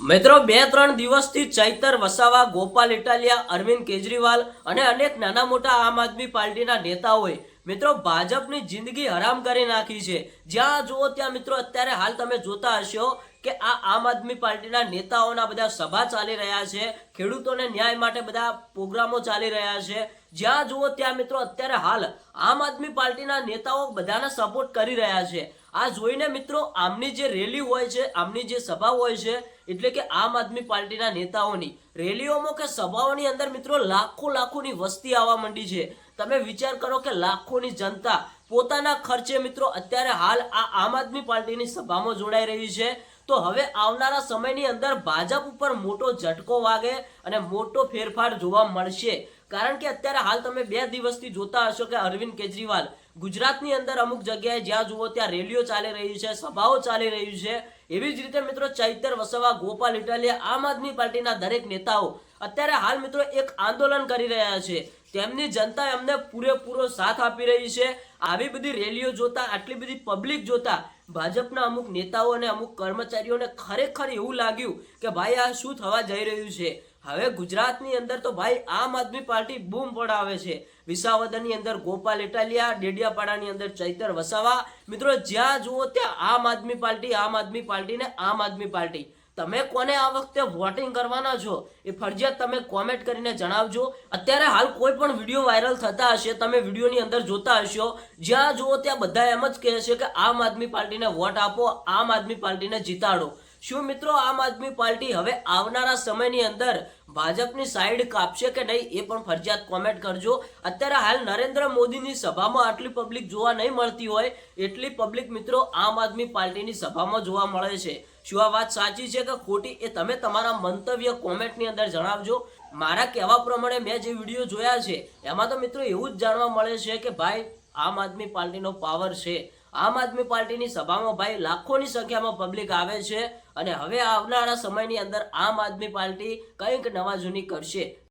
મિત્રો, બે ત્રણ દિવસથી ચૈતર, વસાવા, ગોપાલ, ઇટાલિયા, અરવિંદ કેજરીવાલ અને અનેક નાના મોટા આમ આદમી પાર્ટીના નેતાઓએ મિત્રો ભાજપની જિંદગી હરામ કરી નાખી છે. જ્યાં જુઓ ત્યાં મિત્રો અત્યારે હાલ તમે જોતા હશો કે આ આમ આદમી પાર્ટીના નેતાઓના બધા સભા ચાલી રહ્યા છે, ખેડૂતોને ન્યાય માટે બધા પ્રોગ્રામો ચાલી રહ્યા છે. જ્યાં જુઓ ત્યાં મિત્રો અત્યારે હાલ આમ આદમી પાર્ટીના નેતાઓ બધાને સપોર્ટ કરી રહ્યા છે. આ જોઈને મિત્રો આમની જે રેલી હોય છે, આમની જે સભા હોય છે, એટલે કે આમ આદમી પાર્ટીના નેતાઓની, રેલીઓમાં કે સભાઓની અંદર મિત્રો લાખો લાખોની વસ્તી આવવા માંડી છે. તમે વિચાર કરો કે લાખોની જનતા પોતાના ખર્ચે મિત્રો અત્યારે હાલ આ આમ આદમી પાર્ટીની સભામાં જોડાઈ રહી છે. તો હવે આવનારા સમયની અંદર ભાજપ ઉપર મોટો ઝટકો વાગે અને મોટો ફેરફાર જોવા મળશે. કારણ કે અત્યારે હાલ તમે બે દિવસથી જોતા હશો કે અરવિંદ કેજરીવાલ ગુજરાતની અંદર અમુક જગ્યાએ જ્યાં જુઓ ત્યાં રેલીઓ ચાલી રહી છે, સભાઓ ચાલી રહી છે. એવી જ રીતે મિત્રો ચૈતર વસવા, ગોપાલ ઇટાલિયા, આમ આદમી પાર્ટીના દરેક નેતાઓ અત્યારે હાલ મિત્રો એક આંદોલન કરી રહ્યા છે. તેમની જનતા એમને પૂરેપૂરો સાથ આપી રહી છે. આવી બધી રેલીઓ જોતા, આટલી બધી પબ્લિક જોતા ભાજપના અમુક નેતાઓ અને અમુક કર્મચારીઓને ખરેખર એવું લાગ્યું કે ભાઈ આ શું થવા જઈ રહ્યું છે? હવે ગુજરાતની અંદર તો ભાઈ આમ આદમી પાર્ટી બૂમ પડાવે છે. વિસાવદરની અંદર ગોપાલ ઇટાલિયા, ડેડિયાપાડાની અંદર ચૈતર વસાવા. મિત્રો, જ્યાં જુઓ ત્યાં આમ આદમી પાર્ટી, આમ આદમી પાર્ટી ને આમ આદમી પાર્ટી. તમે કોને આ વખતે વોટિંગ કરવાના છો? એ ફરજિયાત તમે કોમેન્ટ કરીને જણાવજો. અત્યારે હાલ કોઈ પણ વીડિયો વાયરલ થતા હશે, તમે વિડીયોની અંદર જોતા હશો, જ્યાં જુઓ ત્યાં બધા એમ જ કહે છે કે આમ આદમી પાર્ટીને વોટ આપો, આમ આદમી પાર્ટીને જીતાડો. શું મિત્રો આમ આદમી પાર્ટી હવે આવનારા સમયની અંદર ભાજપની સાઈડ કાપશે કે નહીં એ પણ ફરજિયાત કોમેન્ટ કરજો. અત્યારે હાલ નરેન્દ્ર મોદીની સભામાં આટલી પબ્લિક જોવા નહીં મળતી હોય, એટલી પબ્લિક મિત્રો આમ આદમી પાર્ટીની સભામાં જોવા મળે છે. શું આ વાત સાચી છે કે ખોટી એ તમે તમારા મંતવ્ય કોમેન્ટની અંદર જણાવજો. મારા કહેવા પ્રમાણે મેં જે વીડિયો જોયા છે, એમાં તો મિત્રો એવું જ જાણવા મળે છે કે ભાઈ, આમ આદમી પાર્ટીનો પાવર છે. આમ આદમી પાર્ટીની સભામાં ભાઈ લાખોની સંખ્યામાં પબ્લિક આવે છે અને હવે આવનારા સમયની અંદર આમ આદમી પાર્ટી કંઈક નવા જૂની કરશે.